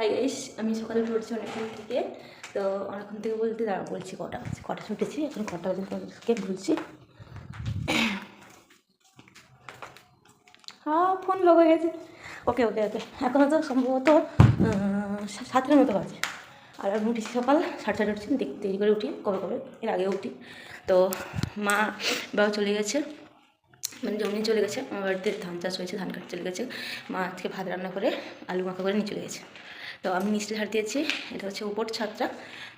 Hi guys আমি সকালে উঠে উঠছি অনেকক্ষণ থেকে। তো অনেকক্ষণ থেকে বলতে দাঁড়া, বলছি কটা কটা উঠেছি, এখন কটা বাজে বলছি। হ্যাঁ ফোন লগ হয়ে গেছে। ওকে ওকে ওকে এখনও তো সম্ভবত সাতটার মতো বাজে। আর আমি উঠেছি সকাল সাড়ে ছটা উঠছি দেখতে দেরি করে উঠি, কবে কবে, এর আগে উঠি। তো মা বাবা চলে গেছে মানে জমি চলে গেছে, আমার বাড়িতে ধান চাষ হয়েছে, ধান কাটতে চলে গেছে। মা আজকে ভাত রান্না করে আলু মাখা করে নিয়ে চলে গেছে। তো আমি নিচটা ছাড় দিয়েছি, এটা হচ্ছে উপর ছাদটা,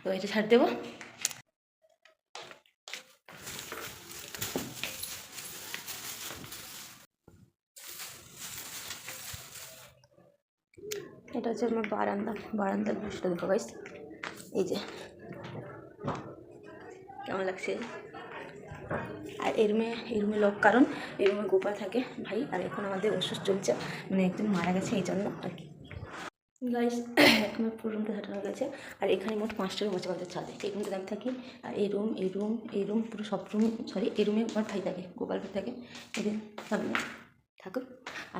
তো এটা ছাড় দেবো। এটা হচ্ছে আমার বারান্দা বারান্দার বসটা দেখো গাইস এই যে, কেমন লাগছে? আর এই রুমে এই রুমে লোক কারণ রুমে গোপাল থাকে ভাই, আর এখন আমাদের অসুস্থ চলছে মানে একজন মারা গেছে এই জন্য আর কি। গাইস আমার পুরো রুমটা ঝাঁটানো গেছে। আর এখানে মোট পাঁচটা রুম আছে আমাদের ছাদে। এই রুমটাতে আমি থাকি, আর এই রুম এই রুম এই রুম পুরো সব রুম সরি এই রুমে আমার ভাই থাকে, গোপাল ভাই থাকে। এদের সামনে থাকুক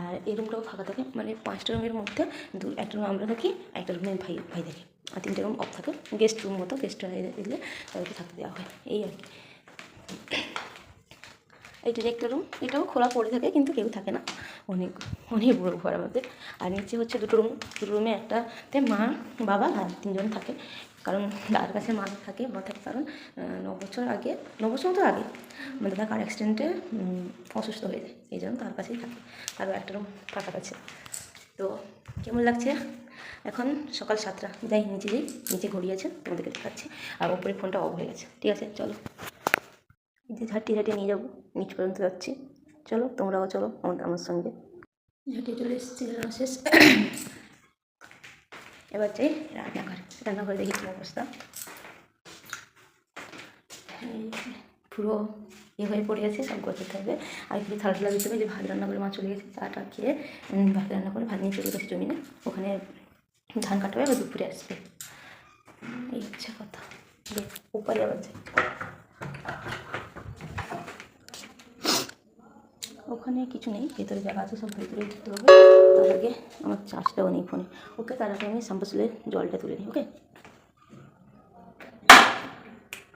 আর এই রুমটাও ফাঁকা থাকে মানে পাঁচটা রুমের মধ্যে দু, একটা রুম আমরা থাকি একটা রুমে ভাই ভাই থাকে। আর তিনটে রুম অফ থাকে গেস্ট রুম মতো গেস্ট দিলে তাদেরকে থাকতে দেওয়া হয়। এই আর কি। এইটা যে একটা রুম এটাও খোলা পড়ে থাকে কিন্তু কেউ থাকে না। অনেক অনেক বড়ো ঘর আমাদের। আর নিচে হচ্ছে দুটো রুম দুটো রুমে একটাতে মা, বাবা আর তিনজন থাকে। কারণ দাদার কাছে মা থাকে মা থাকে কারণ ন বছর আগে, ন বছর মতো আগে মানে দাদা কার অ্যাক্সিডেন্টে অসুস্থ হয়ে যায়। এই জন্য তার কাছেই থাকে। তারও একটা রুম ফাঁকা আছে। তো কেমন লাগছে? এখন সকাল সাতটা। যাই, নিচে যাই। নিচে ঘড়ি আছে, তোমাদেরকে দেখাচ্ছি। আর ওপরে ফোনটা অফ হয়ে গেছে। ঠিক আছে, চলো। এই যে ঝাঁটিয়ে ঝাঁটিয়ে নিয়ে যাব, নিচ পর্যন্ত যাচ্ছি। চলো, তোমরাও চলো আমাদের আমার সঙ্গে। ঝাঁটিয়ে চলে এসেছি শেষ। এবার চাই রান্নাঘর। রান্নাঘরে দেখি কী অবস্থা। পুরো এ হয়ে পড়ে আছে, সব গোছাতে হবে। আর কিছু থালা থালা দিতে হবে, যে ভাত রান্না করে মা চলে গেছে চাটা খেয়ে ভাত রান্না করে ভাত নিয়ে চলে গেছে জমিনে। ওখানে ধান কাটবে আবার দুপুরে আসবে। এই হচ্ছে কথা। উপরে আবার যাই। ওখানে কিছু নেই, ভেতরে জায়গা আছে সব ভেতরে যেতে হবে। তার আগে আমার চার্জটাও নেই ফোনে। ওকে তার আগে আমি শ্যাম্পাসুলের জলটা তুলে নিই, ওকে?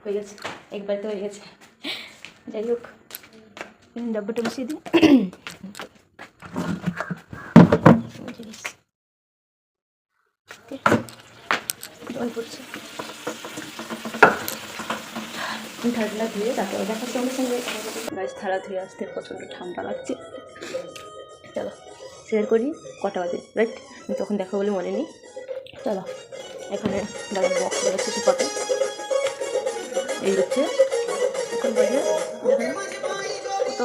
হয়ে গেছে, একবার তো হয়ে গেছে। যাই হোক ডাব্বাটা বসিয়ে দিই জিনিস ওকে জল পড়ছে থালা ধুয়ে তারপরে দেখার সঙ্গে সঙ্গে গাছ থালা ধুয়ে আসতে প্রচণ্ড ঠান্ডা লাগছে। চলো শেয়ার করি, কটা বাজে রাইট আমি তখন দেখা বলে মনে নেই। চলো, এখানে দাদার বক্স বেরোচ্ছে কিছু কত এই হচ্ছে এখন বাজে কত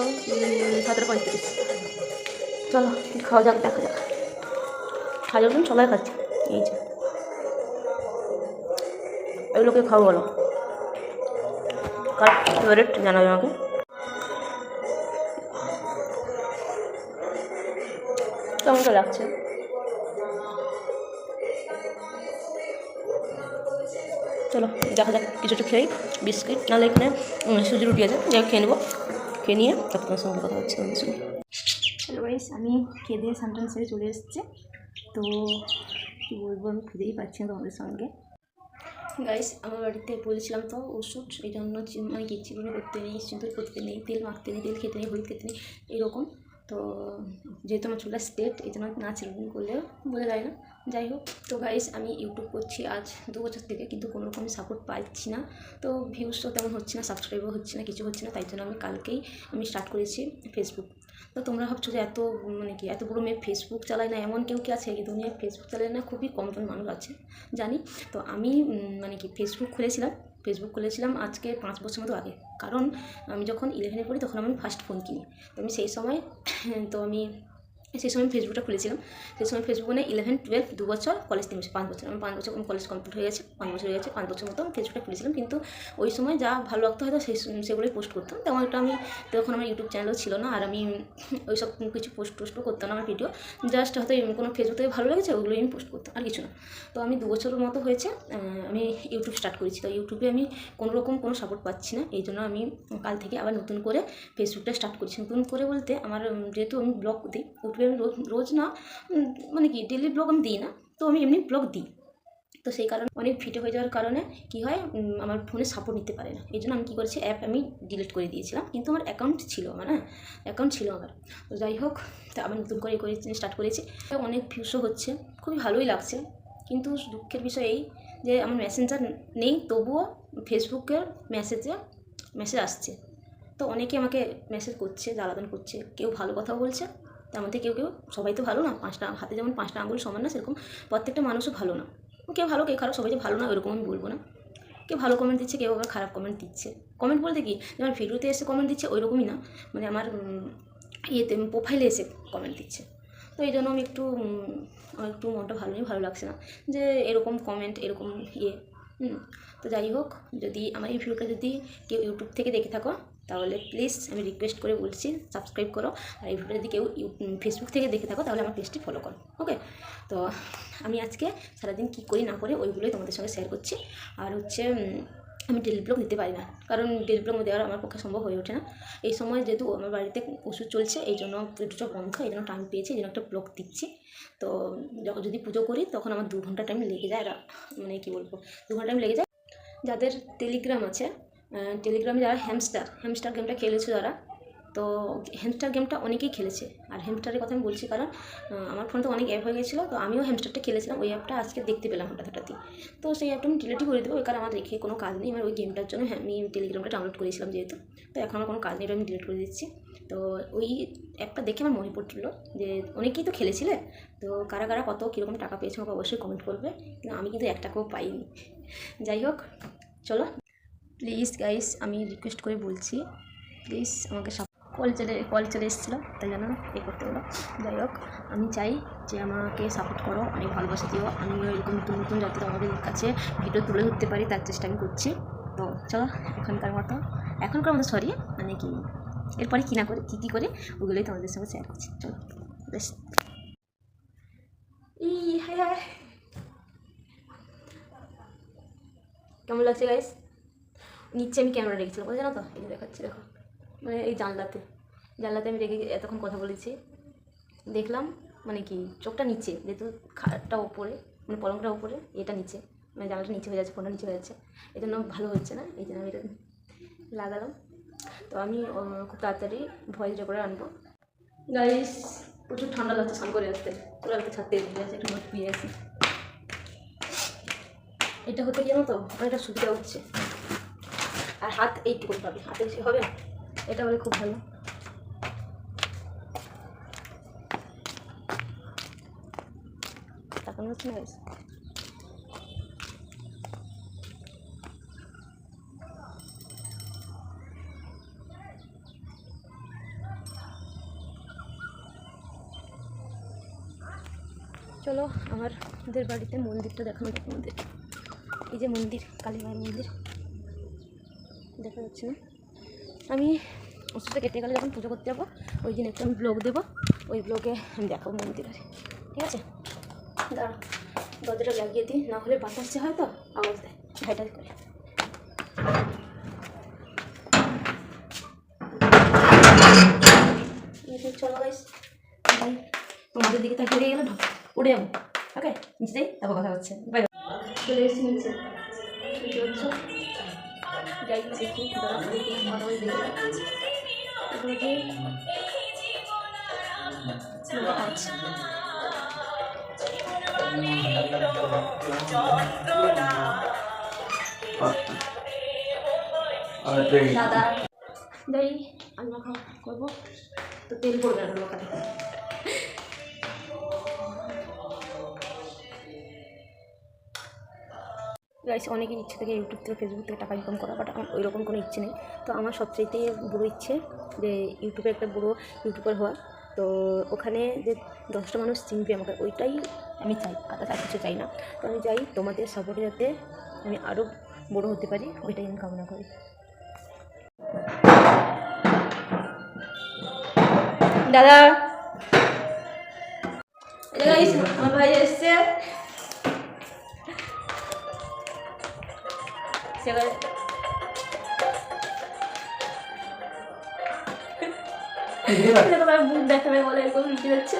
সতেরো পঁয়ত্রিশ। চলো খাওয়া যাক, দেখা যাক। খাওয়া যাক সবাই খাচ্ছে এই যে। এগুলোকে খাও বলো। কার ফেভারিট জানাবে আমাকে। কেমন তো লাগছে। চলো দেখা যাক কিছু একটু খেয়ে বিস্কিট। নাহলে এখানে সুজি রুটি আছে যাই খেয়ে নেব। খেয়ে নিয়ে তারপর তোমার সঙ্গে কথা হচ্ছে আমাদের সঙ্গে। হ্যালো গাইস আমি খেয়ে দিয়ে সানটান সেরে চলে এসেছি। তো কী বলব আমি খুঁজেই পাচ্ছি না তোমাদের সঙ্গে। গাইস আমার বাড়িতে বলেছিলাম তো, ওষুধ এই জন্য মানে কি, চিরুনি করতে নেই, সিঁদুর করতে নেই, তেল মাখতে নেই, তেল খেতে নেই, হলুদ খেতে নেই, এরকম। তো যেহেতু আমার চুলার স্টেট এই জন্য না চিরুনি করলেও বোঝা যায় না। যাই হোক, তো গাইস আমি ইউটিউব করছি আজ দু বছর থেকে, কিন্তু কোনো রকম সাপোর্ট পাচ্ছি না। তো ভিউজও তেমন হচ্ছে না সাবস্ক্রাইবও হচ্ছে না, কিছু হচ্ছে না, তাই জন্য আমি কালকেই, আমি স্টার্ট করেছি ফেসবুক তো তোমরা ভাবছ যে এত মানে কি, এত বড় মেয়ে ফেসবুক চালায় না, এমন কেউ কি আছে? এই দুনিয়ায় ফেসবুক চালায় না খুবই কম কম মানুষ আছে, জানি। তো আমি মানে কি ফেসবুক খুলেছিলাম ফেসবুক খুলেছিলাম আজকে পাঁচ বছর মতো আগে। কারণ আমি যখন ইলেভেনে পড়ি তখন আমি ফার্স্ট ফোন কিনি। তো আমি সেই সময়, তো আমি সেই সময় ফেসবুকটা খুলেছিলাম। সেই সময় ফেসবুকে মানে ইলেভেন টুয়েলভ দু বছর কলেজ তিন বছর, পাঁচ বছর। আমি পাঁচ বছর কলেজ কমপ্লিট হয়ে গেছে, পাঁচ বছর হয়ে গেছে, পাঁচ বছর মতো আমি ফেসবুকটা খুলেছিলাম। কিন্তু ওই সময় যা ভালো লাগতো হয়তো সেই সেগুলোই পোস্ট করতাম। তেমন একটা আমি তখন আমার ইউটিউব চ্যানেলও ছিল না। আর আমি ওই সব কিছু পোস্ট টোস্টও করতাম না আমার ভিডিও জাস্ট হয়তো কোনো ফেসবুক ভালো লেগেছে, ওগুলোই আমি পোস্ট করতাম, আর কিছু না। তো আমি দু বছরের মতো হয়েছে আমি ইউটিউব স্টার্ট করেছি। তো ইউটিউবে আমি কোনো রকম কোনো সাপোর্ট পাচ্ছি না। এই জন্য আমি কাল থেকে আবার নতুন করে ফেসবুকটা স্টার্ট করছি। নতুন করে বলতে আমার যেহেতু আমি ব্লগ দিই ইউটিউবে আমি রোজ রোজ না মানে কি ডেলি ব্লগ আমি দিই না, তো আমি এমনি ব্লগ দিই। তো সেই কারণে অনেক ফিটে হয়ে যাওয়ার কারণে কি হয় আমার ফোনে সাপোর্ট নিতে পারে না। এই জন্য আমি কী করেছি অ্যাপ আমি ডিলিট করে দিয়েছিলাম। কিন্তু আমার অ্যাকাউন্ট ছিল আমার হ্যাঁ অ্যাকাউন্ট ছিল আমার। তো যাই হোক, তা আবার নতুন করে করে স্টার্ট করেছি। অনেক ভিউসও হচ্ছে, খুবই ভালোই লাগছে। কিন্তু দুঃখের বিষয় এই যে আমার মেসেঞ্জার নেই, তবুও ফেসবুকের মেসেজে মেসেজ আসছে। তো অনেকে আমাকে মেসেজ করছে, জ্বালাতন করছে, কেউ ভালো কথাও বলছে। তার মধ্যে কেউ কেউ, সবাই তো ভালো না পাঁচটা হাতে যেমন পাঁচটা আঙুল সমান না, সেরকম প্রত্যেকটা মানুষও ভালো না। কেউ ভালো, কেউ খারাপ, সবাই যে ভালো না ওরকম আমি বলব না। কেউ ভালো কমেন্ট দিচ্ছে, কেউ আবার খারাপ কমেন্ট দিচ্ছে। কমেন্ট বলতে কি, যেমন ভিডিওতে এসে কমেন্ট দিচ্ছে, ওই রকমই না। মানে আমার ইয়েতে প্রোফাইলে এসে কমেন্ট দিচ্ছে। তো এই জন্য আমি একটু আমার একটু মনটা ভালো নেই, ভালো লাগছে না। যে এরকম কমেন্ট এরকম ইয়ে হুম। তো যাই হোক, যদি আমার এই ভিডিওটা যদি কেউ ইউটিউব থেকে দেখে থাকো তাহলে প্লিজ আমি রিকোয়েস্ট করে বলছি সাবস্ক্রাইব করো। আর এই ভিডিওটা যদি কেউ ফেসবুক থেকে দেখে থাকো, তাহলে আমার পেজটি ফলো করো ওকে তো আমি আজকে সারাদিন কী করি না করে ওইগুলোই তোমাদের সঙ্গে শেয়ার করছি। আর হচ্ছে আমি ডেলি ব্লগ দিতে পারি না, কারণ ডেলি ব্লগ দেওয়ার আমার পক্ষে সম্ভব হয়ে ওঠে না। এই সময় যেহেতু আমার বাড়িতে ওষুধ চলছে, এই জন্য পুজোটা বন্ধ, এই জন্য টাইম পেয়েছি, এই জন্য একটা ব্লগ দিচ্ছি। তো যখন, যদি পুজো করি, তখন আমার দু ঘণ্টা টাইম লেগে যায় মানে কী বলব, দু ঘণ্টা টাইম লেগে যায়। যাদের টেলিগ্রাম আছে টেলিগ্রামে যারা হ্যামস্টার হ্যামস্টার গেমটা খেলেছে যারা, তো হ্যামস্টার গেমটা অনেকেই খেলেছে। আর হ্যামস্টারের কথা আমি বলছি কারণ আমার ফোনে তো অনেক অ্যাপ হয়ে গেছিল তো আমিও হ্যামস্টারটা খেলেছিলাম, ওই অ্যাপটা আজকে দেখতে পেলাম হঠাৎ হঠাৎই তো সেই অ্যাপটা আমি ডিলিটই করে দেবো, ওই কারণ আমার রেখে কোনো কাজ নেই আমার ওই গেমটার জন্য হ্যাঁ আমি টেলিগ্রামটা ডাউনলোড করেছিলাম যেহেতু, তো এখন আমার কোনো কাজ নেই আমি ডিলিট করে দিচ্ছি। তো ওই অ্যাপটা দেখে আমার মনে পড়ছিলো যে, অনেকেই তো খেলেছিলে, তো কারা কারা কত কীরকম টাকা পেয়েছে আমাকে অবশ্যই কমেন্ট করবে, কিন্তু আমি কিন্তু এক টাকাও পাইনি। যাই হোক, চলো। প্লিজ গাইস আমি রিকোয়েস্ট করে বলছি প্লিজ আমাকে সব কল চলে কল চলে এসেছিল, তাই জন্য এ করতে হলো। যাই হোক, আমি চাই যে আমাকে সাপোর্ট করো, অনেক ভালোবাসা দিও। আমি এরকম নতুন নতুন যাতে তোমাদের কাছে ভিডিও তুলে ধরতে পারি, তার চেষ্টা আমি করছি। তো চলো, এখনকার মতো এখনকার মতো সরি মানে কি, এরপরে কী না করে, কী কী করে, ওগুলোই তোমাদের সঙ্গে শেয়ার করছি। চলো বেশ হাই কেমন লাগছে গাইস নিচে আমি ক্যামেরা রেখেছিলাম। বুঝে জানো তো, এই দেখাচ্ছি, দেখো। মানে এই জানলাতে জানলাতে আমি রেখে এতক্ষণ কথা বলেছি। দেখলাম মানে কি, চোখটা নিচে, যেহেতু খাটটা ওপরে মানে পলংটা ওপরে, এটা নিচে মানে জানলাটা নিচে হয়ে যাচ্ছে, ফোনটা নিচে হয়ে যাচ্ছে। এই জন্য ভালো হচ্ছে না, এই জন্য আমি এটা লাগালাম। তো আমি খুব তাড়াতাড়ি ভয়েস করে আনব। গাইস প্রচুর ঠান্ডা লাগছে, স্নান করে আসতে। পুরো একটা ছাড়তে আছে একটু নোট পিয়ে আসি এটা হতে জানো তো এটা সুবিধা হচ্ছে। আর হাত এইটুকু পাবে, হাতে বেশি হবে এটা হলে খুব ভালো। তারপর হচ্ছে না চলো আমাদের বাড়িতে মন্দিরটা দেখানো যাক মন্দির এই যে মন্দির, কালীমায়ের মন্দির। দেখা যাচ্ছে না। আমি ওষুধটা কেটে গেলে যখন পুজো করতে যাব, ওই দিন একটা আমি ব্লগ দেবো। ওই ব্লগে আমি দেখাবো মন্দিরের ঠিক আছে? দাঁড়া, দরজাটা লাগিয়ে দিই, না হলে বাতাস যে হয় তো, আওয়াজ দেয়। ভাইটাই করে। চলো তোমাদের দিকে তাকিয়ে গেলে উড়ে যাব। ওকে নিচে যাই, তারপর কথা হচ্ছে। বাই চলে এসেছি নিচে। যাই দেখি দেখি দাদা যাই আমি মাখা করব। তো তেল পড়বে না মাখাতে গাইস অনেকের ইচ্ছে থেকে ইউটিউব থেকে ফেসবুক থেকে টাকা ইনকাম করা বাট আমার ওই রকম কোনো ইচ্ছে নেই। তো আমার সবচাইতে বড়ো ইচ্ছে যে ইউটিউবে একটা বড়ো ইউটিউবার হওয়া। তো ওখানে যে দশটা মানুষ চিনবে আমাকে, ওইটাই আমি চাই, আর আর কিছু চাই না। তো আমি চাই তোমাদের সাপোর্টে যাতে আমি আরও বড়ো হতে পারি, ওইটাই আমি কামনা করি। দাদা। আমার ভাই এসছে। সেবার তার মুখ দেখাবে বলে এরকম লুকিয়ে যাচ্ছে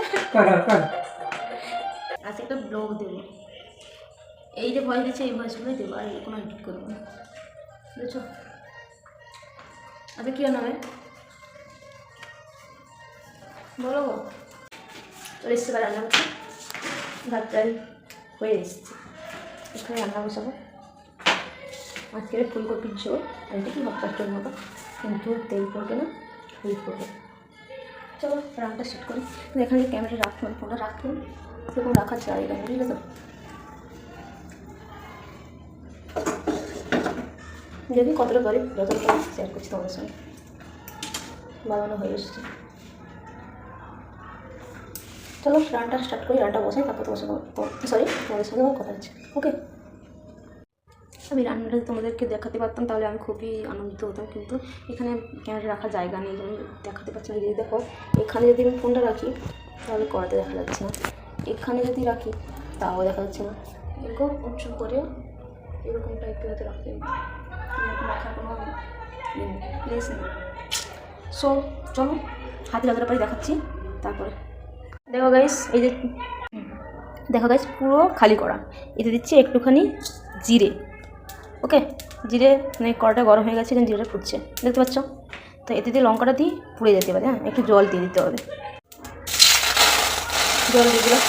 আজকে একটা ব্লগ দেবো এই যে ভয়েস দিচ্ছে এই ভয়েসগুলোই দেবো আর কোনো এডিট করব না বুঝছ আচ্ছা কী হবে বলো গো চলে এসছে রান্না করছি ভাত হয়ে এসছে এখানে রান্না বসাবো আজকে ফুলকপির ঝোল আর এটা কি ভাবটার মতো, কিন্তু তেল পড়বে না, ফুল পড়বে। চলো রান্নাটা সেট করি। কিন্তু এখানে ক্যামেরা রাখুন ফোনটা রাখুন সেরকম রাখার জায়গা বুঝলে তো যদি কতটা পারি যতটা শেয়ার করছি তোমাদের সঙ্গে। বানানো হয়ে এসেছে। চলো রান্নাটা স্টার্ট করি, রান্নাটা বসাই, তারপর তোমার সঙ্গে সরি তোমাদের সঙ্গে কথা হচ্ছে। ওকে আমি রান্নাটা তোমাদেরকে দেখাতে পারতাম, তাহলে আমি খুবই আনন্দিত হতাম। কিন্তু এখানে ক্যামেরা রাখার জায়গা নেই দেখাতে পারছি না। যদি দেখো, এখানে যদি আমি ফোনটা রাখি, তাহলে করাতে দেখা যাচ্ছে না। এখানে যদি রাখি, তাও দেখা যাচ্ছে না। এরকম উঁচু করে এরকম টাইপের হয়তো রাখতে সো চলো, হাতে যতটা পারি দেখাচ্ছি, তারপরে। দেখো গাইস এই যে, দেখো গাইস পুরো খালি করা। এতে দিচ্ছি একটুখানি জিরে। ওকে, জিরে মানে কড়াটা গরম হয়ে গেছে জিরেটা ফুটছে। দেখতে পাচ্ছ? তো এতে দিয়ে লঙ্কাটা দিয়ে পুড়ে যেতে পারে হ্যাঁ? একটু জল দিয়ে দিতে হবে। জল দিয়ে দিলাম।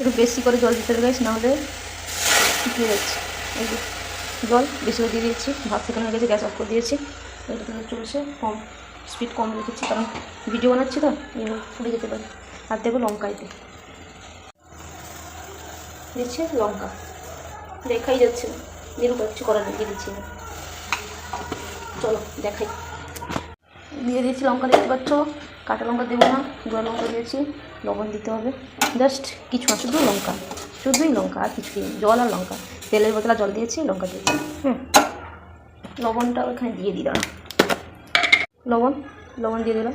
একটু বেশি করে জল দিতে হবে গাইস নাহলে শুকিয়ে যাচ্ছে। এই জল, বেশি করে দিয়ে দিয়েছি। ভাত সেখানে হয়ে গেছে, গ্যাস অফ করে দিয়েছি। এটা চলছে কম স্পিড কম রেখেছি, কারণ ভিডিও বানাচ্ছি তো এবার ফুটে যেতে পারে। আর দেবো লঙ্কা এতে। দিচ্ছি লঙ্কা। দেখাই যাচ্ছে না। দিয়ে কিছু দিয়ে দিচ্ছি। চলো, দেখাই। দিয়ে দিয়েছি লঙ্কা, দেখতে পাচ্ছ? কাঁচা লঙ্কা দেবো না গুঁড়ো লঙ্কা দিয়েছি, লবণ দিতে হবে। জাস্ট কিছু না, শুধু লঙ্কা, শুধুই লঙ্কা, আর কিছু দিই জল আর লঙ্কা। তেলের বোতলা জল দিয়েছি, লঙ্কা দিয়েছি। হুম, লবণটা ওখানে দিয়ে দিলাম। লবণ লবণ দিয়ে দিলাম।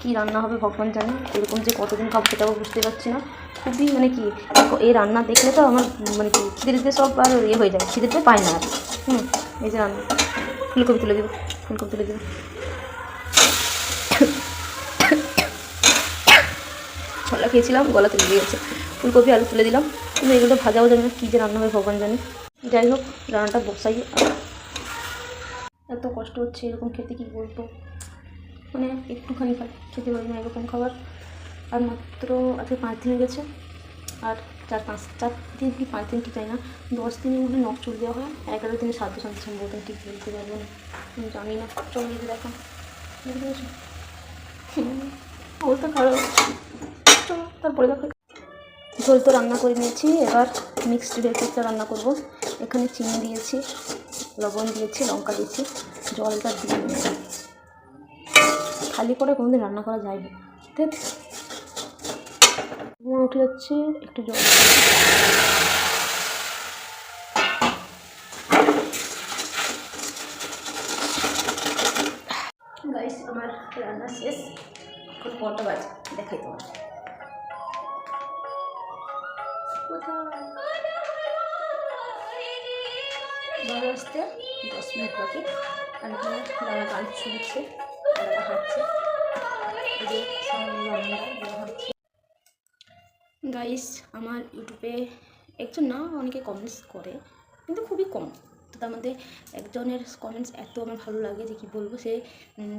কী রান্না হবে ভগবান জানে এরকম যে কতদিন খাব সেটাও বুঝতে পারছি না। খুবই মানে কি এই রান্না দেখলে তো আমার মানে কি, খিদে দিতে সব আর ইয়ে হয়ে যায় খিদেতে পাই না আর। হুম, এই যে রান্না, ফুলকপি তুলে দেবো, ফুলকপি তুলে দেবো। ছলা খেয়েছিলাম, গলা তুলে দিয়েছে। ফুলকপি, আলু তুলে দিলাম। কিন্তু এগুলো ভাজাও জানি না, কী যে রান্না হবে ভগবান জানি। যাই হোক, রান্নাটা বসাই। এত কষ্ট হচ্ছে এরকম খেতে কী বলব? মানে একটুখানি খেতে পারি না এরকম খাবার। আর মাত্র, আজকে পাঁচ দিন গেছে। আর চার পাঁচ, চার দিন কি পাঁচ দিন ঠিক না। দশ দিনের মধ্যে নখ চুল দেওয়া হয়। এগারো দিনে সাধ্য শান্তি সম্ভবত ঠিক বলতে পারব না। জানি না। চলো এই যে দেখো। বুঝতে খারাপ তারপরে দেখো। ঝোল তো রান্না করে নিয়েছি। এবার মিক্সড ভেজিটা রান্না করব। এখানে চিনি দিয়েছি, লবণ দিয়েছি, লঙ্কা দিয়েছি, জলটা দিয়ে খালি করে কোনোদিন রান্না করা যায় না ঠিক উঠে যাচ্ছে একটু জল গাইস আমার রান্না শেষ। এখন কটা বাজে দেখাই তোমার বারো দশ মিনিট বাকি। আর এখানে দাদা গান শুনছে দাদা হাঁটছে। গাইস আমার ইউটিউবে একজন না, অনেকে কমেন্টস করে, কিন্তু খুবই কম। তো তার মধ্যে একজনের কমেন্টস এত আমার ভালো লাগে যে কী বলব, সে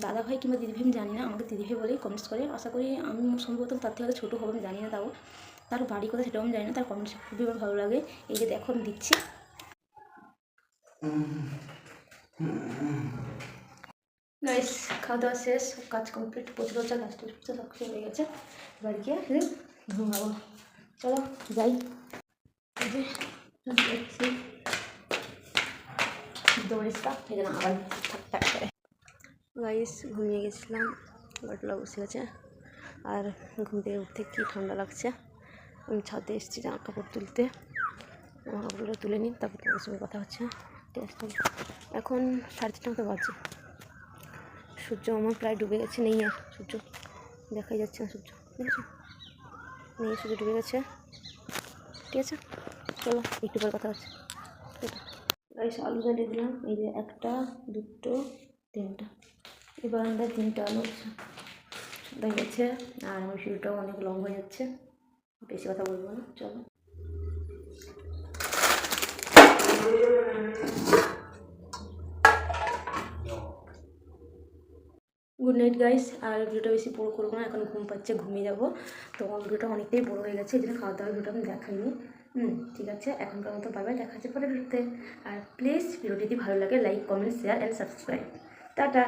দাদা ভাই কিংবা দিদি ভাই আমি জানি না, আমাকে দিদি ভাই বলেই কমেন্টস করে। আশা করি আমি সম্ভবত তার থেকে ছোটো হব, আমি জানি না তাও। তার বাড়ি কথা সেটাও আমি জানি না, তার কমেন্টস খুবই আমার ভালো লাগে। এই যে দেখো, আমি দিচ্ছি। গাইস খাওয়া দাওয়া শেষ, কাজ কমপ্লিট প্রচুর গাছ টাছ সব হয়ে গেছে। বাড়ি গিয়ে ঘুমাবো। চলো যাই। গাইস ঘুমিয়ে গেছিলাম বাটলা বসে গেছে আর ঘুম থেকে উঠতে কী ঠান্ডা লাগছে? আমি ছাদে এসেছি জামা কাপড় তুলতে। জামা কাপড়গুলো তুলে নিই, তারপর তোমার সঙ্গে কথা হচ্ছে। এখন সাড়ে চারটা মতো বাজে। সূর্য আমার প্রায় ডুবে গেছে, নেই আর সূর্য। দেখাই যাচ্ছে না সূর্য। দেখেছ? নেই শুধু ঢুকে গেছে। ঠিক আছে? চলো, একটু পর কথা হচ্ছে। গাইস আলু দিয়ে দিলাম। এই যে একটা, দুটো, তিনটা। এবার আমরা তিনটা আলু দেখেছে আর আমার শুরুটাও অনেক লং হয়ে যাচ্ছে। বেশি কথা বলব না। চলো। গুড নাইট গাইস আর ভিডিওটা বেশি বড় করব না, এখন ঘুম পাচ্ছে, ঘুমিয়ে যাব। তো ভিডিওটা অনেকটাই বড় হয়ে গেছে, এই জন্য খাওয়া দাওয়ার ভিডিওটা আমি দেখাইনি। হুম, ঠিক আছে, এখনকার মতো বাবাই দেখা যাচ্ছে পরে ভিডিওতে। আর প্লিজ ভিডিওটি যদি ভালো লাগে like comment share and subscribe tata!